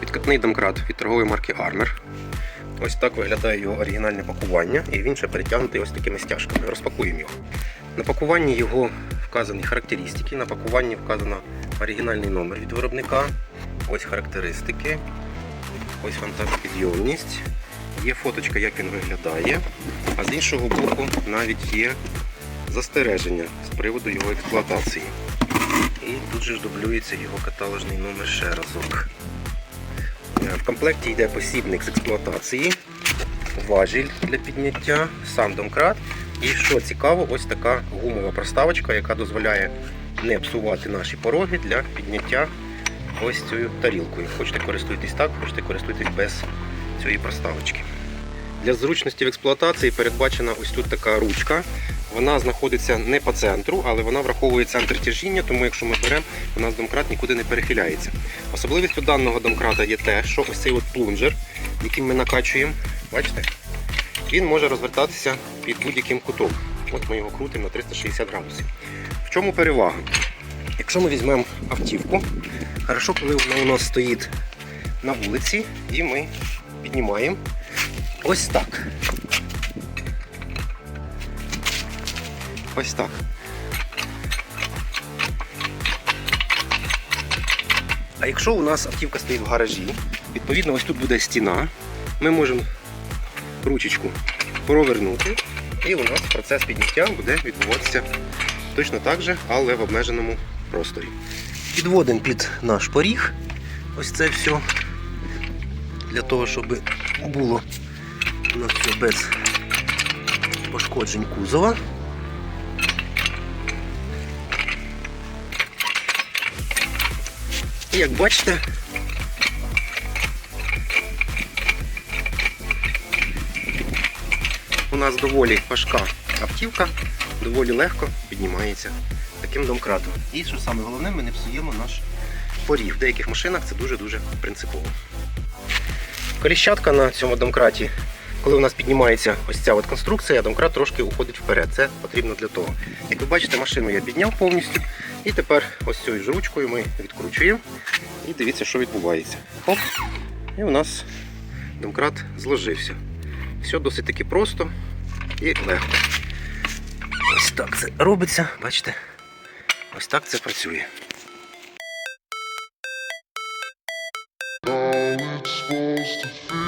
Підкатний домкрат від торгової марки Armor. Ось так виглядає його оригінальне пакування, і він ще перетягнутий ось такими стяжками. Розпакуємо його. На пакуванні його вказані характеристики, на пакуванні вказано оригінальний номер від виробника. Ось характеристики. Ось фонтанопідйомність. Є фоточка, як він виглядає. А з іншого боку навіть є застереження з приводу його експлуатації. І тут же ж дублюється його каталожний номер ще разок. Е, В комплекті йде посібник з експлуатації, важіль для підняття, сам домкрат. І що цікаво, ось така гумова проставочка, яка дозволяє не псувати наші пороги для підняття ось цією тарілкою. Хочете користуйтесь так, хочете користуйтесь без цієї проставочки. Для зручності в експлуатації передбачена ось тут така ручка. Вона знаходиться не по центру, але вона враховує центр тяжіння, тому якщо ми беремо, у нас домкрат нікуди не перехиляється. Особливістю даного домкрата є те, що ось цей от плунжер, яким ми накачуємо, бачите, він може розвертатися під будь-яким кутом. От ми його крутимо на 360 градусів. В чому перевага? Якщо ми візьмемо автівку, хорошо, коли вона у нас стоїть на вулиці, і ми піднімаємо ось так. Ось так. А якщо у нас автівка стоїть в гаражі, відповідно, ось тут буде стіна, ми можемо ручечку провернути, і у нас процес підняття буде відбуватися точно так же, але в обмеженому просторі. Підводимо під наш поріг. Ось це все для того, щоб було у нас все без пошкоджень кузова. І як бачите, у нас доволі важка автівка, доволі легко піднімається таким домкратом. І що саме головне, ми не псуємо наш поріг. В деяких машинах це дуже-дуже принципово. Коліщатка на цьому домкраті, коли у нас піднімається ось ця от конструкція, домкрат трошки уходить вперед. Це потрібно для того. Як ви бачите, машину я підняв повністю. І тепер ось цією ж ручкою ми відкручуємо. І дивіться, що відбувається. Хоп! І у нас домкрат зложився. Все досить таки просто і легко. Ось так це робиться, бачите? Ось так це працює. It's supposed to feel